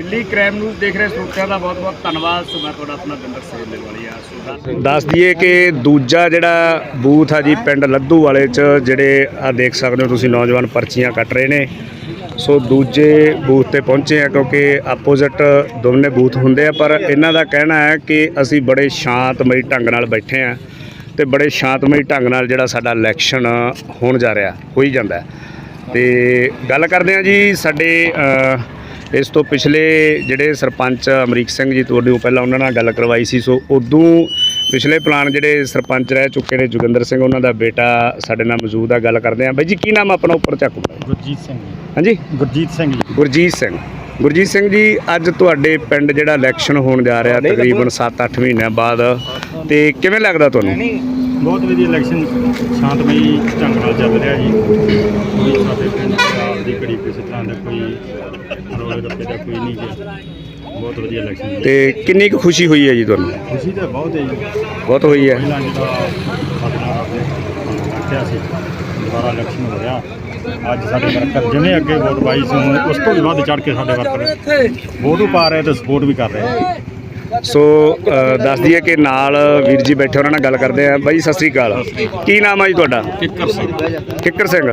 Delhi crime news ਦੇਖ ਰਹੇ ਸਰੋਤਿਆਂ ਦਾ ਬਹੁਤ-ਬਹੁਤ ਧੰਨਵਾਦ ਸੋ ਮੈਂ ਤੁਹਾਡਾ ਆਪਣਾ ਦਿੰਦਰ ਸੇਲ ਵਾਲੀਆ ਸੋ ਦੱਸ ਦਈਏ ਕਿ ਦੂਜਾ ਜਿਹੜਾ ਬੂਥ ਆ ਜੀ, ਪਿੰਡ ਲੱਧੂ ਵਾਲੇ ਚ, ਜਿਹੜੇ ਆ ਦੇਖ ਸਕਦੇ ਹੋ ਤੁਸੀਂ, ਨੌਜਵਾਨ ਪਰਚੀਆਂ ਕੱਟ ਰਹੇ ਨੇ ਸੋ ਦੂਜੇ ਬੂਥ ਤੇ ਪਹੁੰਚੇ ਆ, ਕਿਉਂਕਿ ਆਪੋਜ਼ਿਟ ਦੋਨੇ ਬੂਥ ਹੁੰਦੇ ਆ, ਪਰ ਇਹਨਾਂ ਦਾ ਕਹਿਣਾ ਹੈ ਕਿ ਅਸੀਂ ਬੜੇ ਸ਼ਾਂਤਮਈ ਢੰਗ ਨਾਲ ਬੈਠੇ ਆ ਤੇ ਬੜੇ ਸ਼ਾਂਤਮਈ ਢੰਗ ਨਾਲ ਜਿਹੜਾ ਸਾਡਾ ਇਲੈਕਸ਼ਨ ਹੋਣ ਜਾ ਰਿਹਾ, ਹੋਈ ਜਾਂਦਾ ਹੈ। ਤੇ ਗੱਲ ਕਰਦੇ ਆ ਜੀ, ਸਾਡੇ ਇਸ ਤੋਂ ਪਿਛਲੇ ਜਿਹੜੇ ਸਰਪੰਚ ਅਮਰੀਕ ਸਿੰਘ ਜੀ ਤੁਹਾਡੇ ਪਹਿਲਾਂ ਉਹਨਾਂ ਨਾਲ ਗੱਲ ਕਰਵਾਈ ਸੀ ਸੋ ਉਦੋਂ ਪਿਛਲੇ ਪਲਾਨ ਜਿਹੜੇ ਸਰਪੰਚ ਰਹਿ ਚੁੱਕੇ ਨੇ ਜੋਗਿੰਦਰ ਸਿੰਘ ਉਹਨਾਂ ਦਾ ਬੇਟਾ ਸਾਡੇ ਨਾਲ ਮੌਜੂਦ ਆ ਗੱਲ ਕਰਦੇ ਆ ਬਾਈ ਜੀ ਕੀ ਨਾਮ ਆਪਣਾ ਉੱਪਰ ਚੱਕੋ ਗੁਰਜੀਤ ਸਿੰਘ ਜੀ। ਹਾਂਜੀ? ਗੁਰਜੀਤ ਸਿੰਘ ਜੀ। ਗੁਰਜੀਤ ਸਿੰਘ। ਗੁਰਜੀਤ ਸਿੰਘ ਜੀ ਅੱਜ ਤੁਹਾਡੇ ਪਿੰਡ ਜਿਹੜਾ ਇਲੈਕਸ਼ਨ ਹੋਣ ਜਾ ਰਿਹਾ ਤਕਰੀਬਨ 7-8 ਮਹੀਨਿਆਂ ਬਾਅਦ ਤੇ ਕਿਵੇਂ ਲੱਗਦਾ ਤੁਹਾਨੂੰ? ਬਹੁਤ ਵਧੀਆ ਇਲੈਕਸ਼ਨ ਸ਼ਾਂਤਮਈ ਢੰਗ ਨਾਲ ਚੱਲ ਰਿਹਾ ਜੀ। ਸਾਡੇ ਪਿੰਡ ਕਿਸੇ ਤਰ੍ਹਾਂ ਦਾ ਕੋਈ ਰੋਲੇ ਰੱਪੇ ਦਾ ਕੋਈ ਨਹੀਂ ਜੀ ਬਹੁਤ ਵਧੀਆ ਇਲੈਕਸ਼ਨ ਤੇ ਕਿੰਨੀ ਕੁ ਖੁਸ਼ੀ ਹੋਈ ਹੈ ਜੀ ਤੁਹਾਨੂੰ? ਖੁਸ਼ੀ ਤਾਂ ਬਹੁਤ ਹੈ ਜੀ। ਬਹੁਤ ਹੋਈ ਹੈ। ਪਹਿਲਾਂ ਜਿਹੜਾ ਆਪਣਾ ਰੱਖਿਆ ਸੀ ਦੁਬਾਰਾ ਇਲੈਕਸ਼ਨ ਹੋ ਰਿਹਾ। ਅੱਜ ਸਾਡੇ ਵਰਕਰ ਜਿਵੇਂ ਅੱਗੇ ਵੋਟ ਪਾਈ ਸੀ ਹੁਣ ਉਸ ਤੋਂ ਵੀ ਵੱਧ ਚੜ ਕੇ ਸਾਡੇ ਵਰਕਰ ਵੋਟ ਵੀ ਪਾ ਰਹੇ ਤੇ ਸਪੋਰਟ ਵੀ ਕਰ ਰਹੇ। ਸੋ ਦੱਸ ਦਈਏ ਕਿ ਨਾਲ ਵੀਰ ਜੀ ਬੈਠੇ ਉਹਨਾਂ ਨਾਲ ਗੱਲ ਕਰਦੇ ਆ। ਬਾਈ ਸਤਿ ਸ੍ਰੀ ਅਕਾਲ। ਕੀ ਨਾਮ ਆ ਜੀ ਤੁਹਾਡਾ? ਕਿੱਕਰ ਸਿੰਘ। ਕਿੱਕਰ ਸਿੰਘ।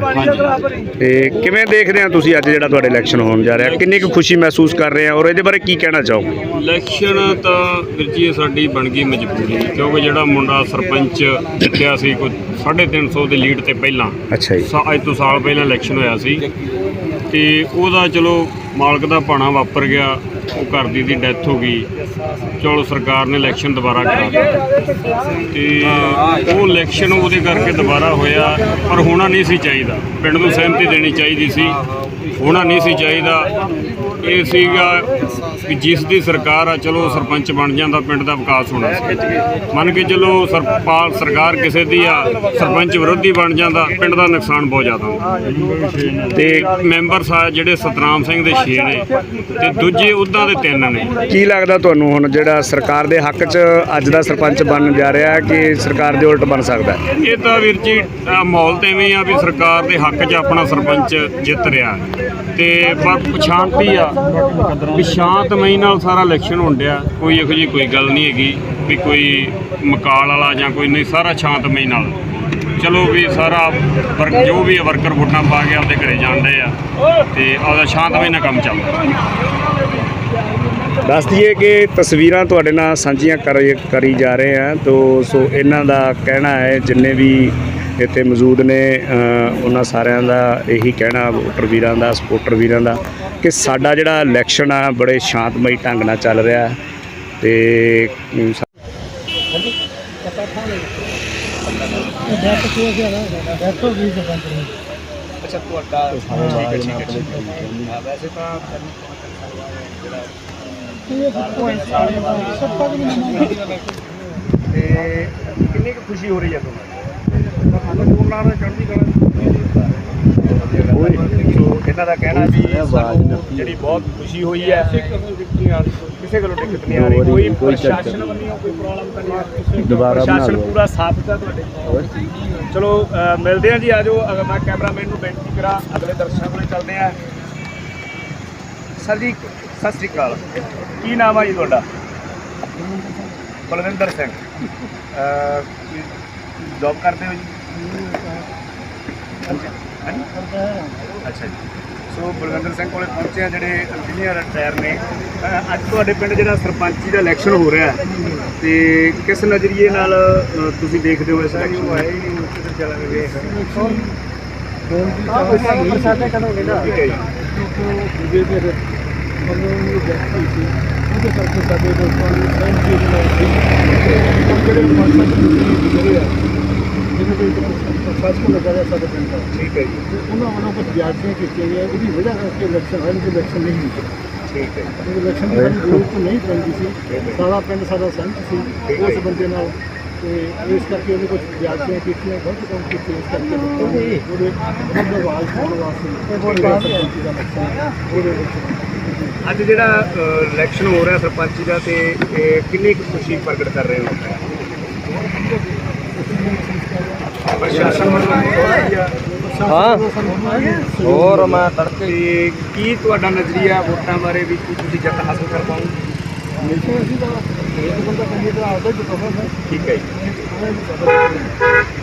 ਤੇ ਕਿਵੇਂ ਦੇਖਦੇ ਆ ਤੁਸੀਂ ਅੱਜ ਜਿਹੜਾ ਤੁਹਾਡੇ ਇਲੈਕਸ਼ਨ ਹੋਣ ਜਾ ਰਿਹਾ? ਕਿੰਨੀ ਕੁ ਖੁਸ਼ੀ ਮਹਿਸੂਸ ਕਰ ਰਹੇ ਆ? ਔਰ ਇਹਦੇ ਬਾਰੇ ਕੀ ਕਹਿਣਾ ਚਾਹੋਗੇ? ਇਲੈਕਸ਼ਨ ਤਾਂ ਵੀਰ ਜੀ ਸਾਡੀ ਬਣ ਗਈ ਮਜਬੂਰੀ ਕਿਉਂਕਿ ਜਿਹੜਾ ਮੁੰਡਾ ਸਰਪੰਚ ਜਿੱਤਿਆ ਸੀ ਕੋਈ 350 ਦੇ ਲੀਡ ਤੇ ਪਹਿਲਾਂ ਅੱਛਾ ਜੀ। ਅੱਜ ਤੋਂ ਸਾਲ ਪਹਿਲਾਂ ਇਲੈਕਸ਼ਨ ਹੋਇਆ ਸੀ। ਤੇ ਉਹਦਾ ਚਲੋ ਮਾਲਕ ਦਾ ਭਾਣਾ ਵਾਪਰ ਗਿਆ। ਉਹ ਘਰ ਦੀ ਦੀ ਡੈਥ ਹੋ ਗਈ। ਚਲੋ ਸਰਕਾਰ ਨੇ ਇਲੈਕਸ਼ਨ ਦੁਬਾਰਾ ਕਰਾ ਦਿੱਤਾ। ਤੇ ਉਹ ਇਲੈਕਸ਼ਨ ਉਹਦੇ ਕਰਕੇ ਦੁਬਾਰਾ ਹੋਇਆ, ਪਰ ਹੋਣਾ ਨਹੀਂ ਸੀ ਚਾਹੀਦਾ। ਪਿੰਡ ਨੂੰ ਸਹਿਮਤੀ ਦੇਣੀ ਚਾਹੀਦੀ ਸੀ। ਹੋਣਾ ਨਹੀਂ ਸੀ ਚਾਹੀਦਾ। ਇਹ ਸੀਗਾ ਕਿ ਜਿਸ ਦੀ ਸਰਕਾਰ ਆ, ਚਲੋ ਸਰਪੰਚ ਬਣ ਜਾਂਦਾ, ਪਿੰਡ ਦਾ ਵਿਕਾਸ ਹੋਣਾ ਸੀ। ਮੰਨ ਕੇ ਚਲੋ ਸਰਪਾਲ ਸਰਕਾਰ ਕਿਸੇ ਦੀ ਆ, ਸਰਪੰਚ ਵਿਰੋਧੀ ਬਣ ਜਾਂਦਾ, ਪਿੰਡ ਦਾ ਨੁਕਸਾਨ ਬਹੁਤ ਜ਼ਿਆਦਾ ਹੁੰਦਾ। ਤੇ ਮੈਂਬਰ ਸਾਹਿਬ ਜਿਹੜੇ ਸਤਨਾਮ ਸਿੰਘ ਦੇ 6 ਨੇ, ਤੇ ਦੂਜੇ ਉਹਦਾਂ ਦੇ 3 ਨੇ। ਕੀ ਲੱਗਦਾ ਤੁਹਾਨੂੰ ਹੁਣ ਜਿਹੜਾ ਸਰਕਾਰ ਦੇ ਹੱਕ 'ਚ ਅੱਜ ਦਾ ਸਰਪੰਚ ਬਣਨ ਜਾ ਰਿਹਾ ਹੈ ਕਿ ਸਰਕਾਰ ਦੇ ਉਲਟ ਬਣ ਸਕਦਾ ਹੈ? ਇਹ ਤਾਂ ਵੀਰ ਜੀ ਅਹ ਮਾਹੌਲ ਤੇ ਐਵੇਂ ਆ ਵੀ ਸਰਕਾਰ ਦੇ ਹੱਕ 'ਚ ਆਪਣਾ ਸਰਪੰਚ ਜਿੱਤ ਰਿਹਾ ਤੇ ਪਰ ਸ਼ਾਂਤੀ ਆ ਵੀ ਸ਼ਾਂਤਮਈ ਨਾਲ ਸਾਰਾ ਇਲੈਕਸ਼ਨ ਹੋਣ ਡਿਆ। ਕੋਈ ਇਹੋ ਜਿਹੀ ਕੋਈ ਗੱਲ ਨਹੀਂ ਹੈਗੀ ਵੀ ਕੋਈ ਮਕਾਲ ਵਾਲਾ ਜਾਂ ਕੋਈ ਨਹੀਂ ਸਾਰਾ ਸ਼ਾਂਤਮਈ ਨਾਲ। ਚਲੋ ਵੀ ਸਾਰਾ ਵਰਕ ਜੋ ਵੀ ਵਰਕਰ ਵੋਟਾਂ ਪਾ ਕੇ ਆਪਦੇ ਘਰੇ ਜਾਂਦੇ ਆ ਤੇ ਆਪਦਾ ਸ਼ਾਂਤਮਈ ਨਾਲ ਕੰਮ ਚੱਲਦਾ। ਦੱਸ ਦਈਏ ਕਿ ਤਸਵੀਰਾਂ ਤੁਹਾਡੇ ਨਾਲ ਸਾਂਝੀਆਂ ਕਰੀ ਜਾ ਰਹੇ ਆ। ਤੋ ਸੋ ਇਹਨਾਂ ਦਾ ਕਹਿਣਾ ਹੈ ਜਿੰਨੇ ਵੀ ਇੱਥੇ ਮੌਜੂਦ ਨੇ ਉਹਨਾਂ ਸਾਰਿਆਂ ਦਾ ਇਹੀ ਕਹਿਣਾ ਵੋਟਰ ਵੀਰਾਂ ਦਾ ਸਪੋਰਟਰ ਵੀਰਾਂ ਦਾ ਕਿ ਸਾਡਾ ਜਿਹੜਾ ਇਲੈਕਸ਼ਨ ਆ ਬੜੇ ਸ਼ਾਂਤਮਈ ਢੰਗ ਨਾਲ ਚੱਲ ਰਿਹਾ। ਹੈ ਤੇ ਅਮ, ਸਾ- ਅੱਛਾ ਤੁਹਾਡਾ ਠੀਕ ਹੈ ਠੀਕ ਹੈ ਠੀਕ ਹੈ ਵੈਸੇ ਤਾਂ ਤੇ ਕਿੰਨੀ ਕੁ ਖੁਸ਼ੀ ਹੋ ਰਹੀ ਹੈ ਤੁਹਾਨੂੰ ਉਹਨਾਂ ਦਾ ਚੜ੍ਹਦੀ ਕਲਾ ਸੋ ਇਹਨਾਂ ਦਾ ਕਹਿਣਾ ਵੀ ਸਾਨੂੰ ਜਿਹੜੀ ਬਹੁਤ ਖੁਸ਼ੀ ਹੋਈ ਹੈ ਕਿਸੇ ਕੋਲੋਂ ਦਿੱਕਤ ਨਹੀਂ ਆ ਰਹੀ। ਕੋਈ ਪ੍ਰਸ਼ਾਸਨ ਵੱਲੋਂ ਕੋਈ ਪ੍ਰੋਬਲਮ ਤਾਂ ਨਹੀਂ ਆ ਰਹੀ? ਦੁਬਾਰਾ ਬਣਾ ਪ੍ਰਸ਼ਾਸਨ ਲਓ। ਪੂਰਾ ਸਾਥ ਦਿੱਤਾ ਤੁਹਾਡੇ ਚਲੋ ਮਿਲਦੇ ਹਾਂ ਜੀ ਆਜੋ ਅਗਰ ਮੈਂ ਕੈਮਰਾਮੈਨ ਨੂੰ ਬੇਨਤੀ ਕਰਾਂ ਅਗਲੇ ਦਰਸ਼ਕਾਂ ਕੋਲ ਚੱਲਦੇ ਹਾਂ। ਸਰ ਜੀ ਸਤਿ ਸ੍ਰੀ ਅਕਾਲ। ਕੀ ਨਾਮ ਆ ਜੀ ਤੁਹਾਡਾ? ਬਲਵਿੰਦਰ ਸਿੰਘ। ਜੌਬ ਕਰਦੇ ਹੋ ਜੀ? ਅੱਛਾ ਜੀ। ਸੋ ਬਲਵਿੰਦਰ ਸਿੰਘ ਕੋਲੇ ਪਹੁੰਚੇ ਆ ਜਿਹੜੇ ਇੰਜੀਨੀਅਰ ਰਿਟਾਇਰ ਨੇ। ਅ, ਅੱਜ ਤੁਹਾਡੇ ਪਿੰਡ ਜਿਹੜਾ ਸਰਪੰਚੀ ਦਾ ਇਲੈਕਸ਼ਨ ਹੋ ਰਿਹਾ ਹੈ ਤੇ ਕਿਸ ਨਜ਼ਰੀਏ ਨਾਲ ਅ, ਤੁਸੀਂ ਦੇਖਦੇ ਹੋ ਇਸ ਇਲੈਕਸ਼ਨ ਨੂੰ? ਆਏ ਹੀ ਕਿੱਧਰ ਚੱਲਾਂਗੇ ਪ੍ਰਸ਼ਾਸਨ ਕਦੋਂ ਨਾ ਠੀਕ ਹੈ ਜੀ ਠੀਕ ਹੈ ਜੀ। ਉਹਨਾਂ ਵੱਲੋਂ ਕੁਝ ਵਿਆਜੀਆਂ ਕੀਤੀਆਂ ਗਈਆਂ ਉਹਦੀ ਵਜ੍ਹਾ ਕਰਕੇ ਇਲੈਕਸ਼ਨ ਹੋਇਆ ਨਹੀਂ ਇਲੈਕਸ਼ਨ ਨਹੀਂ ਹੋਈ। ਠੀਕ ਹੈ ਕਿਉਂਕਿ ਇਲੈਕਸ਼ਨ ਦੀ ਸਾਡੀ ਜ਼ਰੂਰਤ ਨਹੀਂ ਪੈਂਦੀ ਸੀ। ਸਾਰਾ ਪਿੰਡ ਸਾਡਾ ਸਹਿਮਤ ਸੀ ਉਸ ਬੰਦੇ ਨਾਲ। ਤੇ ਇਸ ਕਰਕੇ ਉਹਨੇ ਕੁਝ ਵਿਆਜੀਆਂ ਕੀਤੀਆਂ ਗਲਤ ਕੰਮ ਕੀਤੇ ਇਸ ਕਰਕੇ। ਉਹਦੇ ਉਹਦੇ ਆਵਾਜ਼ ਪਾਉਣ ਵਾਸਤੇ ਉਹਦੇ ਸਰਪੰਚੀ ਦਾ ਇਲੈਕਸ਼ਨ ਉਹਦੇ ਵਿੱਚ ਅੱਜ ਜਿਹੜਾ ਇਲੈਕਸ਼ਨ ਹੋ ਰਿਹਾ ਸਰਪੰਚੀ ਦਾ ਤੇ ਇਹ ਕਿੰਨੀ ਕੁ ਖੁਸ਼ੀ ਪ੍ਰਗਟ ਕਰ ਰਹੇ ਹੋ? ਪ੍ਰਸ਼ਾਸਨ ਵੱਲੋਂ ਹਾਂ। ਹੋਰ ਮੈਂ ਤੜਕੇ ਕੀ ਤੁਹਾਡਾ ਨਜ਼ਰੀਆ ਵੋਟਾਂ ਬਾਰੇ ਵੀ ਕੀ ਤੁਸੀਂ ਜਿੱਤ ਹਾਸਲ ਕਰ ਪਾਓਗੇ? ਠੀਕ ਹੈ ਜੀ।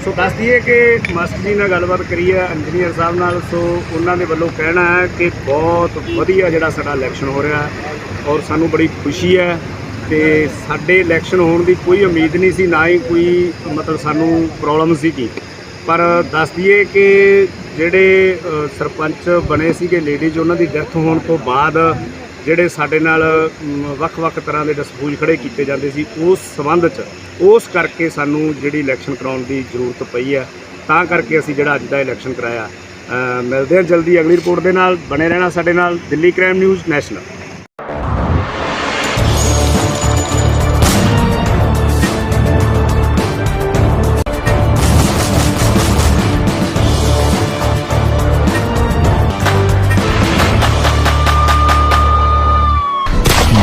ਸੋ ਦੱਸ ਦਈਏ ਕਿ ਮਾਸਟਰ ਜੀ ਨਾਲ ਗੱਲਬਾਤ ਕਰੀ ਹੈ ਇੰਜੀਨੀਅਰ ਸਾਹਿਬ ਨਾਲ। ਸੋ ਉਹਨਾਂ ਦੇ ਵੱਲੋਂ ਕਹਿਣਾ ਹੈ ਕਿ ਬਹੁਤ ਵਧੀਆ ਜਿਹੜਾ ਸਾਡਾ ਇਲੈਕਸ਼ਨ ਹੋ ਰਿਹਾ ਔਰ ਸਾਨੂੰ ਬੜੀ ਖੁਸ਼ੀ ਹੈ ਤੇ ਸਾਡੇ ਇਲੈਕਸ਼ਨ ਹੋਣ ਦੀ ਕੋਈ ਉਮੀਦ ਨਹੀਂ ਸੀ, ਨਾ ਹੀ ਕੋਈ ਮਤਲਬ ਸਾਨੂੰ ਪ੍ਰੋਬਲਮ ਸੀਗੀ ਪਰ ਦੱਸ ਦਈਏ ਕਿ ਜਿਹੜੇ ਸਰਪੰਚ ਬਣੇ ਸੀਗੇ ਲੇਡੀਜ਼ ਉਹਨਾਂ ਦੀ ਡੈਥ ਹੋਣ ਤੋਂ ਬਾਅਦ ਜਿਹੜੇ ਸਾਡੇ ਨਾਲ ਵੱਖ-ਵੱਖ ਤਰ੍ਹਾਂ ਦੇ ਡਿਸਪੂਜ ਖੜੇ ਕੀਤੇ ਜਾਂਦੇ ਸੀ, ਉਸ ਸੰਬੰਧ 'ਚ, ਉਸ ਕਰਕੇ ਸਾਨੂੰ ਜਿਹੜੀ ਇਲੈਕਸ਼ਨ ਕਰਾਉਣ ਦੀ ਜ਼ਰੂਰਤ ਪਈ ਹੈ। ਤਾਂ ਕਰਕੇ ਅਸੀਂ ਜਿਹੜਾ ਅੱਜ ਦਾ ਇਲੈਕਸ਼ਨ ਕਰਾਇਆ। ਮਿਲਦੇ ਹਾਂ ਜਲਦੀ ਅਗਲੀ ਰਿਪੋਰਟ ਦੇ ਨਾਲ। ਬਣੇ ਰਹਿਣਾ ਸਾਡੇ ਨਾਲ, Delhi crime news national.